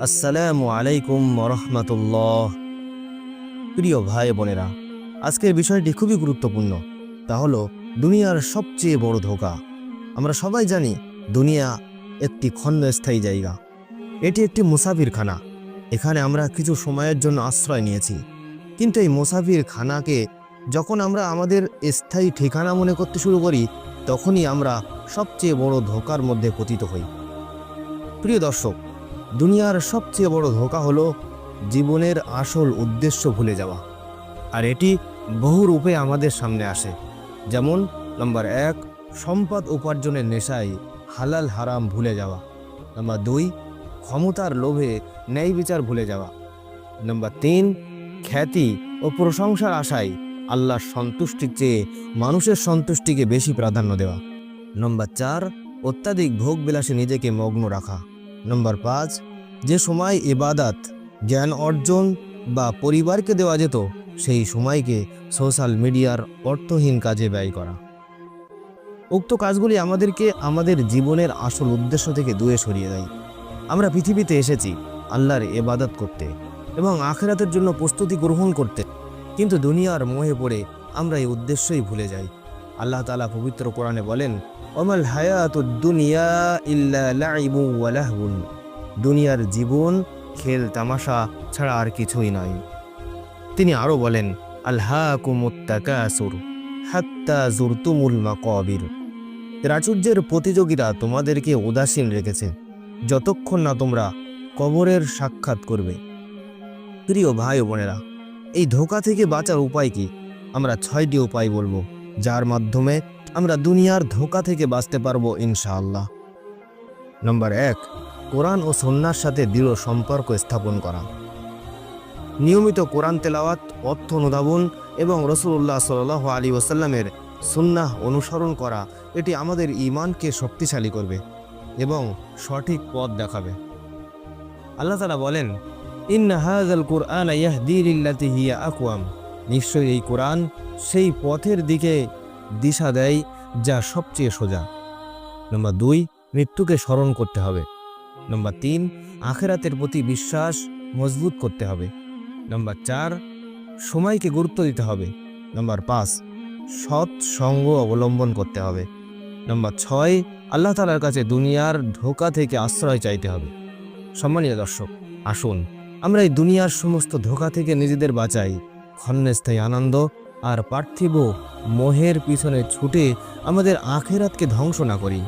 আসসালামু আলাইকুম রহমতুল্লাহ প্রিয় ভাই বোনেরা, আজকের বিষয়টি খুবই গুরুত্বপূর্ণ। তা হলো, দুনিয়ার সবচেয়ে বড় ধোকা। আমরা সবাই জানি, দুনিয়া একটি ক্ষণস্থায়ী জায়গা। এটি একটি মুসাফির খানা এখানে আমরা কিছু সময়ের জন্য আশ্রয় নিয়েছি। কিন্তু এই মুসাফির খানাকে যখন আমরা আমাদের স্থায়ী ঠিকানা মনে করতে শুরু করি, তখনই আমরা সবচেয়ে বড় ধোকার মধ্যে পতিত হই। প্রিয় দর্শক দুনিয়ার সবচেয়ে বড় ধোকা হলো জীবনের আসল উদ্দেশ্য ভুলে যাওয়া। আর এটি বহু রূপে আমাদের সামনে আসে। যেমন, নম্বর এক, সম্পদ উপার্জনের নেশায় হালাল হারাম ভুলে যাওয়া। নম্বর দুই, ক্ষমতার লোভে ন্যায় বিচার ভুলে যাওয়া। নম্বর তিন, খ্যাতি ও প্রশংসার আশায় আল্লাহর সন্তুষ্টির চেয়ে মানুষের সন্তুষ্টিকে বেশি প্রাধান্য দেওয়া। নম্বর চার, অত্যাধিক ভোগ ভোগবিলাসে নিজেকে মগ্ন রাখা। নম্বর পাঁচ, যে সময় ইবাদাত, জ্ঞান অর্জন বা পরিবারকে দেওয়া যেত, সেই সময়কে সোশ্যাল মিডিয়ার অর্থহীন কাজে ব্যয় করা। উক্ত কাজগুলি আমাদেরকে আমাদের জীবনের আসল উদ্দেশ্য থেকে দূরে সরিয়ে দেয়। আমরা পৃথিবীতে এসেছি আল্লাহর এবাদত করতে এবং আখেরাতের জন্য প্রস্তুতি গ্রহণ করতে। কিন্তু দুনিয়ার মোহে পড়ে আমরা এই উদ্দেশ্যই ভুলে যাই। আল্লাহ তালা পবিত্র কোরআনে বলেন অমাল হায়াতুদ দুনিয়া ইল্লা লাইবু ওয়া লাহবুন দুনিয়ার জীবন খেল তামাশা ছাড়া আর কিছুই নয় তিনি আরও বলেন আল্লাহকুমুত্তাকাসুর হাত্তা জুরতুমুল মাকাবির। প্রাচুর্যের প্রতিযোগীরা তোমাদেরকে উদাসীন রেখেছে, যতক্ষণ না তোমরা কবরের সাক্ষাৎ করবে। প্রিয় ভাই বোনেরা, এই ধোকা থেকে বাঁচার উপায় কি? আমরা ছয়টি উপায় বলব, যার মাধ্যমে আমরা দুনিয়ার ধোকা থেকে বাঁচতে পারব ইনশাআল্লাহ। নম্বর এক, কোরআন ও সন্ন্যার সাথে দৃঢ় সম্পর্ক স্থাপন করা। নিয়মিত কোরআন তেলাওয়াত, অর্থ অনুধাবন এবং রসুল্লাহ সাল আলী ওসাল্লামের সুন্নাহ অনুসরণ করা, এটি আমাদের ইমানকে শক্তিশালী করবে এবং সঠিক পথ দেখাবে। আল্লাহ তালা বলেন ইন হাজাল কোরআন ইয়াহদিল্লাতি হিয়া আকওয়াম। নিশ্চয়ই এই কোরআন সেই পথের দিকে দিশা দেয় যা সবচেয়ে সোজা। নম্বর দুই, মৃত্যুকে স্মরণ করতে হবে। নম্বর তিন, আখেরাতের প্রতি বিশ্বাস মজবুত করতে হবে। নম্বর চার, সময়কে গুরুত্ব দিতে হবে। নম্বর পাঁচ, সৎ সঙ্গ অবলম্বন করতে হবে। নম্বর ছয়, আল্লাহ তালার কাছে দুনিয়ার ধোকা থেকে আশ্রয় চাইতে হবে। সম্মানীয় দর্শক, আসুন আমরা এই দুনিয়ার সমস্ত ধোকা থেকে নিজেদের বাঁচাই। ক্ষণস্থায়ী আনন্দ আর পার্থিব মোহের পিছনে ছুটে আমাদের আখেরাতকে ধ্বংস না করি।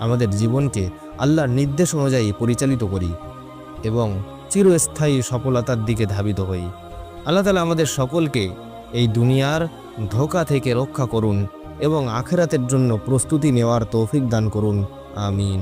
আমাদের জীবনকে আল্লাহর নির্দেশ অনুযায়ী পরিচালিত করি এবং চিরস্থায়ী সফলতার দিকে ধাবিত হই। আল্লাহ তালা আমাদের সকলকে এই দুনিয়ার ধোকা থেকে রক্ষা করুন এবং আখেরাতের জন্য প্রস্তুতি নেওয়ার তৌফিক দান করুন। আমিন।